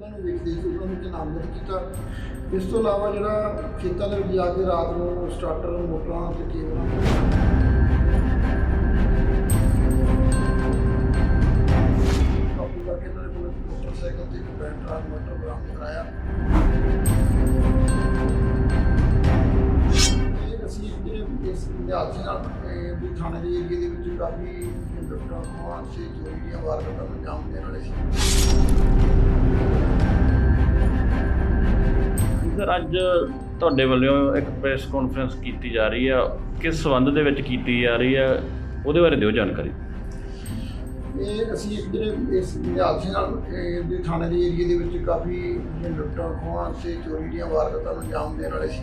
ਉਹਨਾਂ ਨੂੰ ਵੇਚਦੇ ਸੀ, ਉਹਨਾਂ ਨੂੰ ਨਾਮਜ਼ਦ ਕੀਤਾ। ਇਸ ਤੋਂ ਇਲਾਵਾ ਜਿਹੜਾ ਖੇਤਾਂ ਦੇ ਵਿੱਚ ਜਾ ਕੇ ਰਾਤ ਨੂੰ ਸਟਾਰਟਰ ਮੋਟਰਾਂ ਤੇ ਕੇਬਲਾਂ ਮੋਟਰਸਾਈਕਲ ਤੇ ਇੱਕ ਬੈਟਰੀ ਟਰਾਂਸਮੋਟਰ ਬਰਾਮਦ ਕਰਾਇਆ। ਇਹ ਅਸੀਂ ਜਿਹੜੇ ਇਸ ਨਿਹਾਲ ਨਾਲ ਵੀ ਥਾਣੇ ਦੇ ਏਰੀਏ ਦੇ ਵਿੱਚ ਕਾਫੀ ਲੁੱਟਾਂ ਖੋਹਾਂ ਤੇ ਚੋਰੀ ਵਾਰਦਾਤਾਂ ਨੂੰ ਅੰਜਾਮ ਦੇਣ ਵਾਲੇ ਸੀ। ਸਰ, ਅੱਜ ਤੁਹਾਡੇ ਵੱਲੋਂ ਇੱਕ ਪ੍ਰੈਸ ਕਾਨਫਰੰਸ ਕੀਤੀ ਜਾ ਰਹੀ ਆ। ਕਿਸ ਸਬੰਧ ਦੇ ਵਿੱਚ ਕੀਤੀ ਜਾ ਰਹੀ ਆ? ਉਹਦੇ ਬਾਰੇ ਦਿਓ ਜਾਣਕਾਰੀ। ਇਹ ਅਸੀਂ ਇੱਕ ਜਿਹੜੇ ਇਸ ਨਿਹਾਲ ਸਿੰਘ ਨਾਲ, ਇਹ ਥਾਣੇ ਦੇ ਏਰੀਏ ਦੇ ਵਿੱਚ ਕਾਫੀ ਲੁੱਟਾਂ ਖੋਹਾਂ ਤੇ ਚੋਰੀ ਦੀਆਂ ਵਾਰਦਾਤਾਂ ਨੂੰ ਅੰਜਾਮ ਦੇਣ ਵਾਲੇ ਸੀ।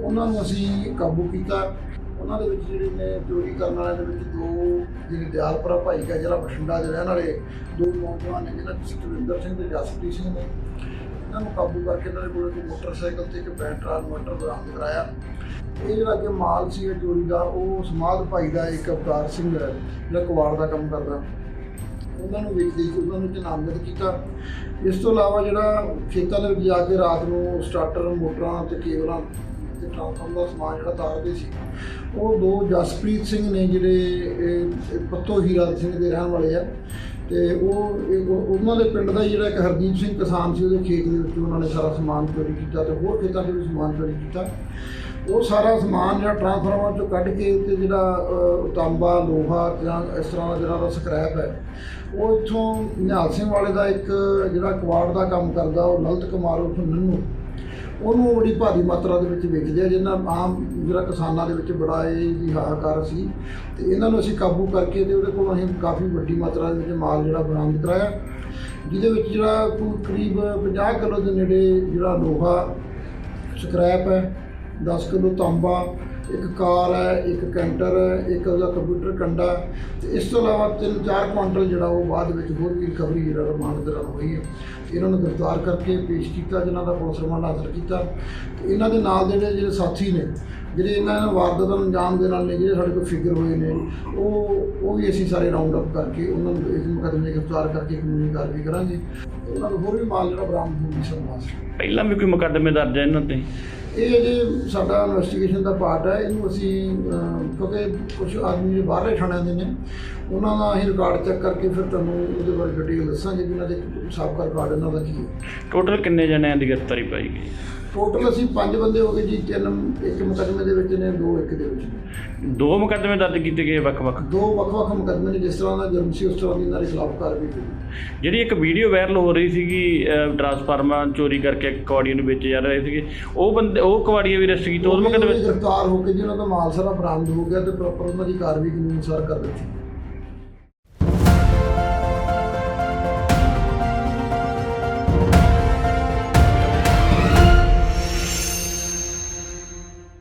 ਉਹਨਾਂ ਨੂੰ ਅਸੀਂ ਕਾਬੂ ਕੀਤਾ। ਉਹਨਾਂ ਦੇ ਵਿੱਚ ਜਿਹੜੇ ਨੇ ਚੋਰੀ ਕਰਨ ਵਾਲਿਆਂ ਦੇ ਵਿੱਚ ਦੋ ਜਿਹੜੇ ਦਿਆਲਪੁਰਾ ਭਾਈ ਕਾ ਜਿਹੜਾ ਬਠਿੰਡਾ ਦੇ ਰਹਿਣ ਵਾਲੇ, ਦੋ ਨੌਜਵਾਨ ਨੇ ਜਿਹਨਾਂ ਵਿੱਚ ਸੁਖਵਿੰਦਰ ਸਿੰਘ ਤੇ ਜਸਪ੍ਰੀਤ ਸਿੰਘ ਨੇ। ਇਹਨਾਂ ਨੂੰ ਕਾਬੂ ਕਰਕੇ ਇਹਨਾਂ ਦੇ ਕੋਲ ਇੱਕ ਮੋਟਰਸਾਈਕਲ ਤੇ ਇੱਕ ਬੈਟਰੀ ਟਰਾਂਸਮੋਟਰ ਬਰਾਮਦ ਕਰਾਇਆ। ਇਹ ਜਿਹੜਾ ਕਿ ਮਾਲ ਸੀ, ਇਹ ਚੋਰੀ ਦਾ ਉਹ ਸਮਾਧ ਭਾਈ ਦਾ ਇੱਕ ਅਵਤਾਰ ਸਿੰਘ ਜਿਹੜਾ ਕਵਾੜ ਦਾ ਕੰਮ ਕਰਦਾ। ਉਹਨਾਂ ਨੂੰ ਵੇਚਦੇ ਸੀ ਉਹਨਾਂ ਨੂੰ ਨਾਮਜ਼ਦ ਕੀਤਾ। ਇਸ ਤੋਂ ਇਲਾਵਾ ਜਿਹੜਾ ਖੇਤਾਂ ਦੇ ਵਿੱਚ ਜਾ ਕੇ ਰਾਤ ਨੂੰ ਸਟਾਰਟਰ, ਮੋਟਰਾਂ ਤੇ ਕੇਬਲਾਂ ਤੇ ਟਰਾਂਸਫਾਰਮਰ ਦਾ ਸਮਾਨ ਜਿਹੜਾ ਤਾਰਦੇ ਸੀ, ਉਹ ਦੋ ਜਸਪ੍ਰੀਤ ਸਿੰਘ ਨੇ ਜਿਹੜੇ ਇਹ- ਇਹ ਪੱਤੋ ਹੀਰਾ ਸਿੰਘ ਦੇ ਰਹਿਣ ਵਾਲੇ ਆ। ਤੇ ਉਹ ਉਹਨਾਂ ਦੇ ਪਿੰਡ ਦਾ ਹੀ ਜਿਹੜਾ ਇੱਕ ਹਰਦੀਪ ਸਿੰਘ ਕਿਸਾਨ ਸੀ, ਉਹਦੇ ਖੇਤ ਦੇ ਵਿੱਚ ਉਹਨਾਂ ਨੇ ਸਾਰਾ ਸਮਾਨ ਚੋਰੀ ਕੀਤਾ ਤੇ ਹੋਰ ਖੇਤਾਂ 'ਚ ਵੀ ਸਮਾਨ ਚੋਰੀ ਕੀਤਾ। ਉਹ ਸਾਰਾ ਸਮਾਨ ਜਿਹੜਾ ਟਰਾਂਸਫਾਰਮਰ ਚੋਂ ਕੱਢ ਕੇ ਉੱਤੇ ਜਿਹੜਾ ਤਾਂਬਾ, ਲੋਹਾ ਜਾਂ ਇਸ ਤਰ੍ਹਾਂ ਦਾ ਜਿਹੜਾ ਦਾ ਸਕ੍ਰੈਪ ਹੈ, ਉਹ ਇੱਥੋਂ ਨਿਹਾਲ ਸਿੰਘ ਵਾਲੇ ਦਾ ਇੱਕ ਜਿਹੜਾ ਕਵਾੜ ਦਾ ਕੰਮ ਕਰਦਾ, ਉਹ ਲਲਤ ਕੁਮਾਰ ਉਰਫ ਨੰਨੂ। ਉਹਨੂੰ ਉਹ ਬੜੀ ਭਾਰੀ ਮਾਤਰਾ ਦੇ ਵਿੱਚ ਵੇਚਦੇ ਆ, ਜਿਹਨਾਂ ਆਮ ਜਿਹੜਾ ਕਿਸਾਨਾਂ ਦੇ ਵਿੱਚ ਬੜਾ ਇਹ ਜੀ ਹਾਹਾਕਾਰ ਸੀ। ਤੇ ਇਹਨਾਂ ਨੂੰ ਅਸੀਂ ਕਾਬੂ ਕਰਕੇ ਤੇ ਉਹਦੇ ਕੋਲੋਂ ਅਸੀਂ ਕਾਫੀ ਵੱਡੀ ਮਾਤਰਾ ਦੇ ਵਿੱਚ ਮਾਲ ਜਿਹੜਾ ਬਰਾਮਦ ਕਰਾਇਆ। ਜਿਹਦੇ ਵਿੱਚ ਜਿਹੜਾ ਕੋਈ ਕਰੀਬ 50 ਕਿਲੋ ਦੇ ਨੇੜੇ ਜਿਹੜਾ ਲੋਹਾ ਸਕ੍ਰੈਪ ਹੈ 10 ਕਿਲੋ ਤਾਂਬਾ, ਇੱਕ ਕਾਰ ਹੈ, ਇੱਕ ਕੈਂਟਰ ਹੈ, ਇੱਕ ਉਹਦਾ ਕੰਪਿਊਟਰ ਕੰਡਾ ਤੇ ਇਸ ਤੋਂ ਇਲਾਵਾ 3-4 ਕੁਆਂਟਲ ਜਿਹੜਾ ਉਹ ਬਾਅਦ ਵਿੱਚ ਹੋਰ ਵੀ ਰਿਕਵਰੀ ਜਿਹੜਾ ਰਿਮਾਂਡ ਦੌਰਾਨ ਹੋਈ ਹੈ। ਇਹਨਾਂ ਨੂੰ ਗ੍ਰਿਫਤਾਰ ਕਰਕੇ ਪੇਸ਼ ਕੀਤਾ, ਜਿਨ੍ਹਾਂ ਦਾ ਪੁਲਿਸ ਰਿਮਾਂਡ ਹਾਸਲ ਕੀਤਾ। ਤੇ ਇਹਨਾਂ ਦੇ ਨਾਲ ਜਿਹੜੇ ਜਿਹੜੇ ਸਾਥੀ ਨੇ, ਜਿਹੜੇ ਇਹਨਾਂ ਨੇ ਵਾਰਦਾਤ ਨੂੰ ਅੰਜਾਮ ਦੇ ਨਾਲ ਨੇ, ਜਿਹੜੇ ਸਾਡੇ ਕੋਲ ਫਿਗਰ ਹੋਏ ਨੇ, ਉਹ ਉਹ ਵੀ ਅਸੀਂ ਸਾਰੇ ਰਾਉਂਡ ਅਪ ਕਰਕੇ ਉਹਨਾਂ ਨੂੰ ਇਸ ਮੁਕੱਦਮੇ ਗ੍ਰਿਫਤਾਰ ਕਰਕੇ ਕਾਨੂੰਨੀ ਕਾਰਵਾਈ ਕਰਾਂਗੇ। ਤੇ ਉਹਨਾਂ ਦਾ ਹੋਰ ਵੀ ਮਾਲ ਜਿਹੜਾ ਬਰਾਮਦ ਹੋਣ ਦੀ ਸੰਭਾਵਨਾ ਪਹਿਲਾਂ ਵੀ ਕੋਈ ਮੁਕੱਦਮੇ ਦਰਜ ਹੈ ਇਹਨਾਂ ਤੇ? ਇਹ ਜੇ ਸਾਡਾ ਇਨਵੈਸਟੀਗੇਸ਼ਨ ਦਾ ਪਾਰਟ ਹੈ ਇਹਨੂੰ ਅਸੀਂ ਅਹ, ਕਿਉਂਕਿ ਕੁਝ ਆਦਮੀ ਜਿਹੜੇ ਬਾਹਰਲੇ ਥਾਣਿਆਂ ਦੇ ਨੇ ਉਹਨਾਂ ਦਾ ਅਸੀਂ ਰਿਕਾਰਡ ਚੈੱਕ ਕਰਕੇ ਫਿਰ ਤੁਹਾਨੂੰ ਉਹਦੇ ਬਾਰੇ ਡਿਟੇਲ ਦੱਸਾਂਗੇ ਵੀ ਉਹਨਾਂ ਦੇ ਸਾਬਕਾ ਰਿਕਾਰਡ ਇਹਨਾਂ ਦਾ ਕੀ ਹੈ। ਟੋਟਲ ਕਿੰਨੇ ਜਣਿਆਂ ਦੀ ਗ੍ਰਿਫਤਾਰੀ ਪਾਈ ਗਈ? ਟੋਟਲ ਅਸੀਂ ਪੰਜ ਬੰਦੇ ਹੋ ਗਏ ਜੀ ਤਿੰਨ ਇੱਕ ਮੁਕੱਦਮੇ ਦੇ ਵਿੱਚ ਨੇ ਦੋ ਇੱਕ ਦੇ ਵਿੱਚ ਨੇ। ਦੋ ਮੁਕੱਦਮੇ ਦਰਜ ਕੀਤੇ ਗਏ ਵੱਖ-ਵੱਖ? ਦੋ ਵੱਖ-ਵੱਖ ਮੁਕੱਦਮੇ ਨੇ ਜਿਸ ਤਰ੍ਹਾਂ ਦਾ ਜੁਰਮ ਸੀ ਉਸ ਤਰ੍ਹਾਂ ਦੀ ਇਹਨਾਂ ਦੇ ਖਿਲਾਫ ਕਾਰਵਾਈ ਹੋਈ। ਜਿਹੜੀ ਇੱਕ ਵੀਡੀਓ ਵਾਇਰਲ ਹੋ ਰਹੀ ਸੀਗੀ ਟਰਾਂਸਫਾਰਮਰ ਚੋਰੀ ਕਰਕੇ ਕਵਾੜੀਆਂ ਨੂੰ ਵੇਚੇ ਜਾ ਰਹੇ ਸੀਗੇ ਉਹ ਬੰਦੇ ਉਹ ਕਵਾੜੀਆਂ ਵੀ ਅਰੈਸਟ ਕੀਤੇ ਵੀ ਮੁਕੱਦਮੇ ਗ੍ਰਿਫਤਾਰ ਹੋ ਕੇ ਜਿਹਨਾਂ ਦਾ ਮਾਲ ਸਾਰਾ ਬਰਾਮਦ ਹੋ ਗਿਆ ਤੇ ਪ੍ਰੋਪਰ ਉਹਨਾਂ ਦੀ ਕਾਰਵਾਈ ਕਾਨੂੰਨ ਅਨੁਸਾਰ ਕਰ ਦਿੱਤੀ।